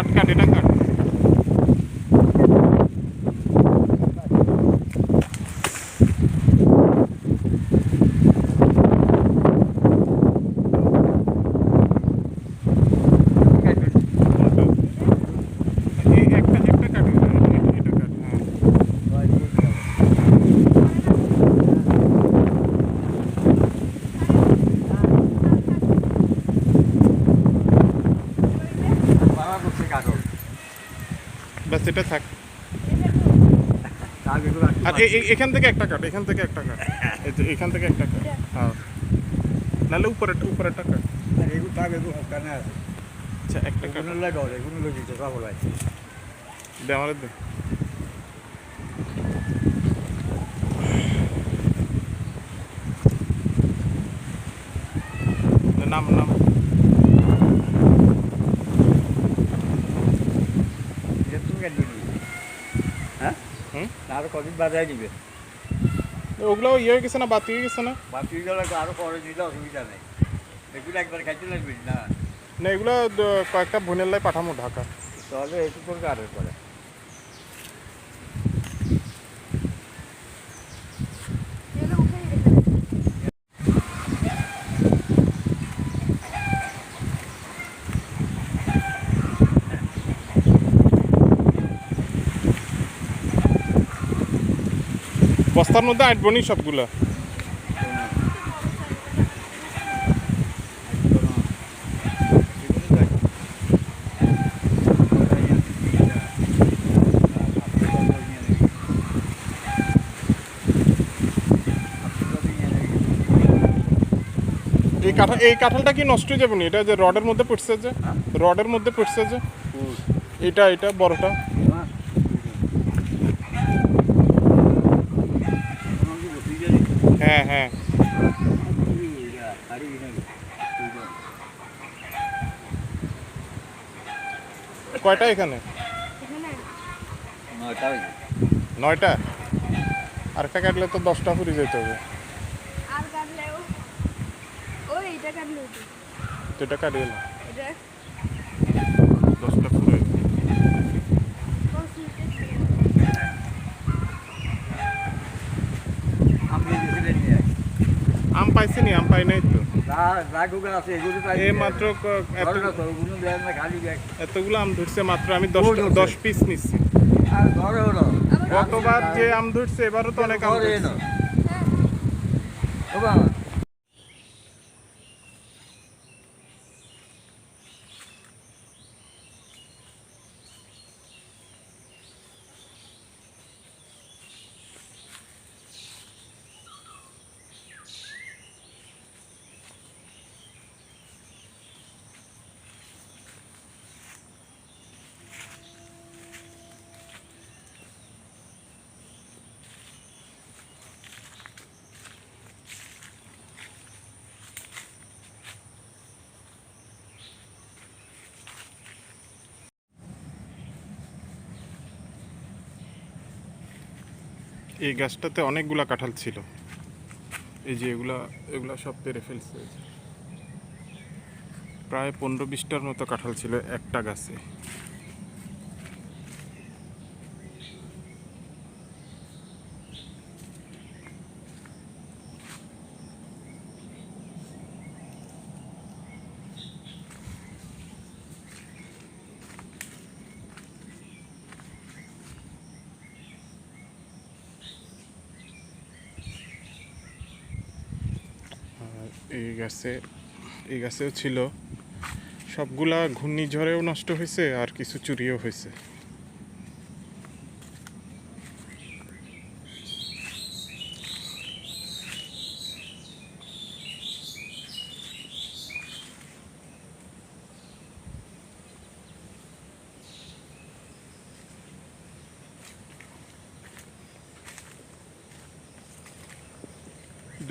কাট কাট এটা কাট এই একটা একটা কাট এটা এটা- এটা কাট হ্যাঁ এটা থাক। আর এখান থেকে একটা কাট এখান থেকে একটা কাট। এখান থেকে একটা কাট। হ্যাঁ। নাহলে উপরে উপরে একটা কাট আচ্ছা একটা কাট। দে আমার দে দে, আরও কদিন বাজায় দিবে ওগুলো ইয়ে হয়ে গেছে না বাতি হয়ে গেছে না? বাকি গেলে আরও পরে দিলে অসুবিধা নেই। এগুলো একবার খাইতে লাগবে না? না এগুলো কয়েকটা বোনের লাই পাঠামো ঢাকা। তাহলে একটু করে আরও পরে। বস্তার মধ্যে আটবো নি সবগুলো। এই কাঁঠাল এই কাঁঠালটা কি নষ্ট হয়ে যাবে না? এটা যে রডের মধ্যে পড়ছে যে? রডের মধ্যে পড়ছে যে? এটা এটা বড়টা। হ্যাঁ হ্যাঁ। কয়টা এখানে? নয়টা? আরেকটা কাটলে তো দশটা ফুরি যেতে হবে। এটা তো। এটা না এটা দশটা ফুরে আম পাইছি নি আম পাই নাই তো। মাত্র এতগুলো আম ধরছে মাত্র আমি দশ দশ পিস নিচ্ছি। গতবার যে আম ধরছে এবারও তো অনেক আম ধরছে। এই গাছটাতে অনেকগুলা কাঁঠাল ছিল। এই যে এগুলা এগুলা সব পেরে ফেলছে। প্রায় পনেরো বিশটার মতো কাঁঠাল ছিল একটা গাছে আর এই গাছে এই গাছেও ছিল। সবগুলা ঘূর্ণিঝড়েও নষ্ট হয়েছে আর কিছু চুরিও হয়েছে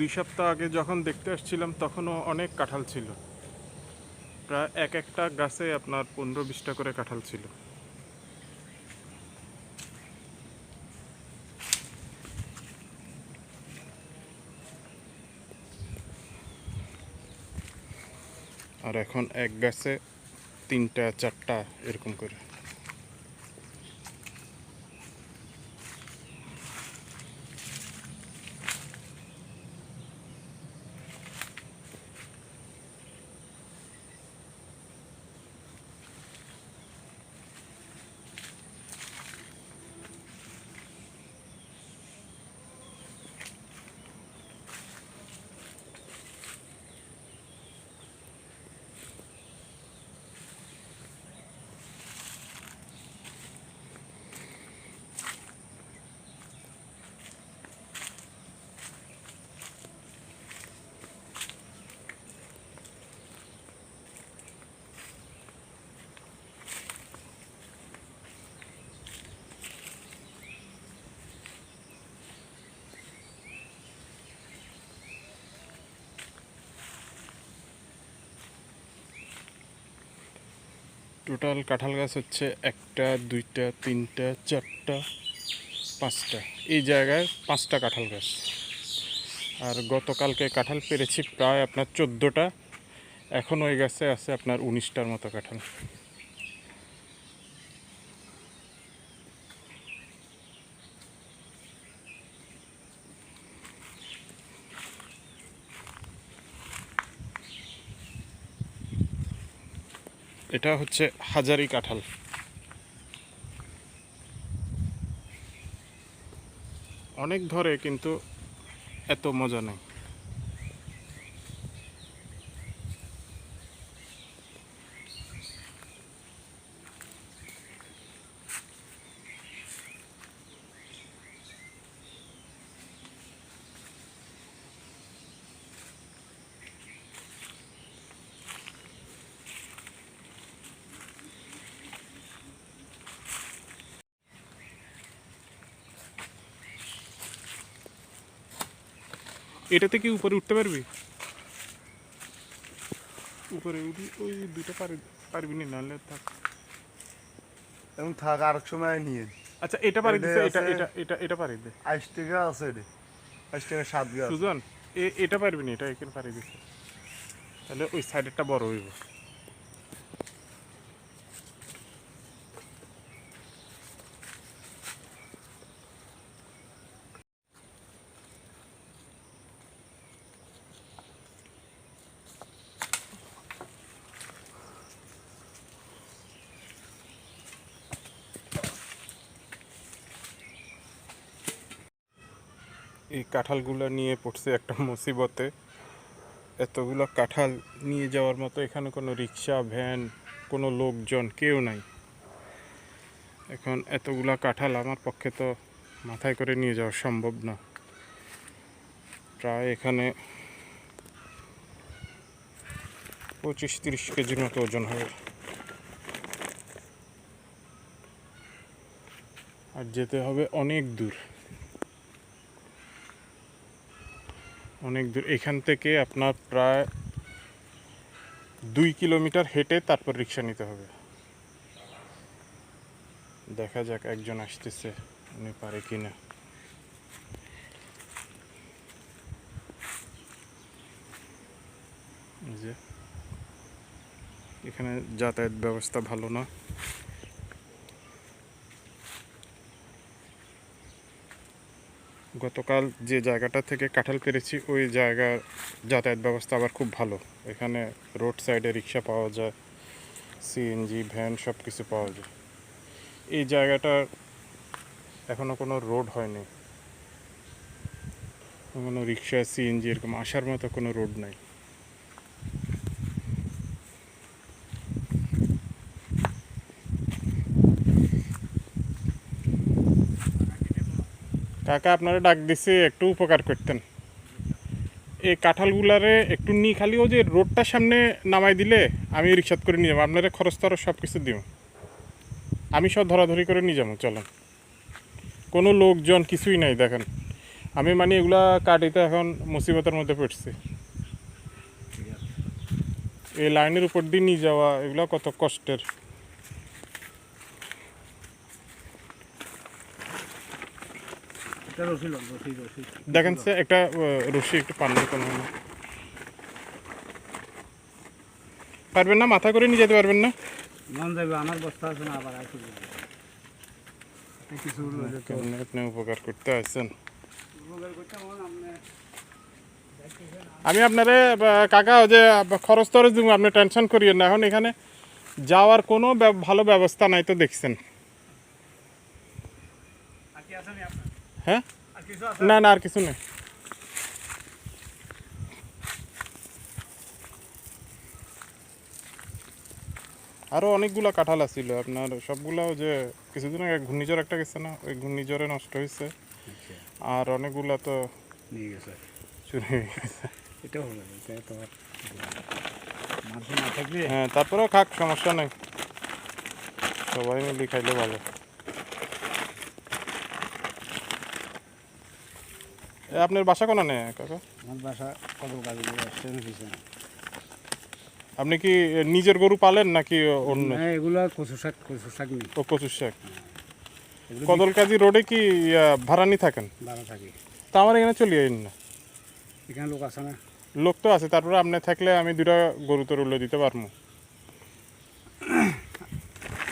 দুই সপ্তাহ আগে যখন দেখতে আসছিলাম, তখনও অনেক কাঁঠাল ছিল। প্রায় এক একটা গাছে আপনার পনেরো বিশটা করে কাঁঠাল ছিল। আর এখন এক গাছে তিনটা, চারটা এরকম করে। টোটাল কাঁঠাল গাছ হচ্ছে একটা, দুইটা, তিনটা, চারটা, পাঁচটা। এই জায়গায় পাঁচটা কাঁঠাল গাছ। আর গতকালকে কাঁঠাল পেরেছি প্রায় আপনার চোদ্দোটা। এখন ওই গাছে আছে আপনার উনিশটার মতো কাঁঠাল। এটা হচ্ছে হাজারি কাঁঠাল। অনেক ধরে কিন্তু এত মজা নেই। এটাতে কি উপরে উঠতে পারবি? উপরে উঠি ওই দুটো পারবি না নাহলে থাক। এবং থাক আর এক সময় নিয়ে আচ্ছা এটা পারি দিছে এটা এটা এটা এটা পারি দে। আইস টাকা আছে এটা। আইস টাকা সাত গা সুজন এ- এটা পারবি না এটা এখানে পারি দিছে। তাহলে ওই সাইডেরটা বড় হইব। এই কাঁঠালগুলো নিয়ে পড়ছে একটা মুসিবতে। এতগুলো কাঁঠাল নিয়ে যাওয়ার মতো এখানে কোনো রিক্সা, ভ্যান, কোনো লোকজন কেউ নাই। এখন এতগুলা কাঁঠাল আমার পক্ষে তো মাথায় করে নিয়ে যাওয়া সম্ভব না। প্রায় এখানে পঁচিশ তিরিশ কেজির মতো ওজন হবে। আর যেতে হবে অনেক দূর। অনেক দূর, এখান থেকে আপনার প্রায় দুই কিলোমিটার হেঁটে তারপর রিক্সা নিতে হবে। দেখা যাক একজন আসতেছে, উনি পারে কি না যে, এখানে যাতায়াত ব্যবস্থা ভালো না। গতকাল যে জায়গাটা থেকে কাঁঠাল পেরেছি, ওই জায়গার যাতায়াত ব্যবস্থা আবার খুব ভালো। এখানে রোড সাইডে রিক্সা পাওয়া যায়, সিএনজি, ভ্যান সব কিছু পাওয়া যায়। এই জায়গাটার এখনও কোনো রোড হয়নি। কোনো রিক্সা, সিএনজি এরকম আসার মতো কোনো রোড নাই। কাকা আপনারা ডাক দিছে, একটু উপকার করতেন। এই কাঁঠালগুলারে একটু নি খালি ও যে রোডটার সামনে নামাই দিলে আমি রিক্সাত করে নিয়ে যাব। আপনারা খরচ তরচ সব কিছু দিব। আমি সব ধরাধরি করে নিয়ে যাব, চলেন। কোনো লোকজন কিছুই নাই, দেখেন। আমি মানে এগুলা কাটিতে এখন মুসিবতের মধ্যে পড়ছি। এই লাইনের উপর দিয়ে নিয়ে যাওয়া, এগুলা কত কষ্টের। দেখেন স্যার একটা রশি একটু পান কোনো না পারবেন না? মাথা করে নিয়ে যেতে পারবেন না? মন যাবে আমার বস্তা আছে না আবার আসি কিছু লইলে তো। কেমন আপনি উপকার করতে আসছেন? উপকার করতে মন আপনি আমি আপনারে কাকা যে খরচ টরচ দিব আপনি টেনশন করিয়েন না। এখন এখানে যাওয়ার কোনো ভালো ব্যবস্থা নাই তো দেখছেন আর কি আছে নি আপনার হ্যাঁ? না না আর কিছু নেই। আরও অনেকগুলো কাঁঠাল আছিল। আপনার সবগুলো যে কিছুদিন আগে ঘূর্ণিঝড় একটা গেছে না ওই ঘূর্ণিঝড়ে নষ্ট হয়েছে আর অনেকগুলা তো নিয়ে গেছে। চুরি হয়ে গেছে। হলো হ্যাঁ তারপরেও খাক সমস্যা নেই। সবাই মিলে খাইলে ভালো। আপনার বাসা কোনো নেই কাকা? আমার বাসা আপনি কি নিজের গরু পালেন নাকি অন্য? এগুলো কচু শাক কচু শাক ও কচুর শাক। কদলকাজি রোডে কি ভাড়ানি থাকেন? ভালো থাকে। তা আমার এখানে চলে আইন না। এখানে লোক আছে না? লোক তো আছে তারপরে আপনি থাকলে আমি দুটা গরু তো রুলে দিতে পারব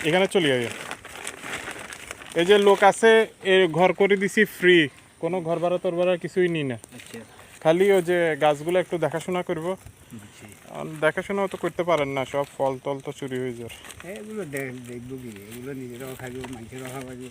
এখানে চলে আই এই যে লোক আছে এ ঘর করে দিছি ফ্রি কোনো ঘর ভাড়া তোর ভাড়া কিছুই নিই না। আচ্ছা। খালি ও যে গাছগুলো একটু দেখাশোনা করব। আর দেখাশোনাও তো করতে পারেন না সব ফল টল তো চুরি হয়ে যায় এগুলো দেখ দেখব কি? এগুলো নিজেরাও খাইব মানুষেরাও খাওয়াবো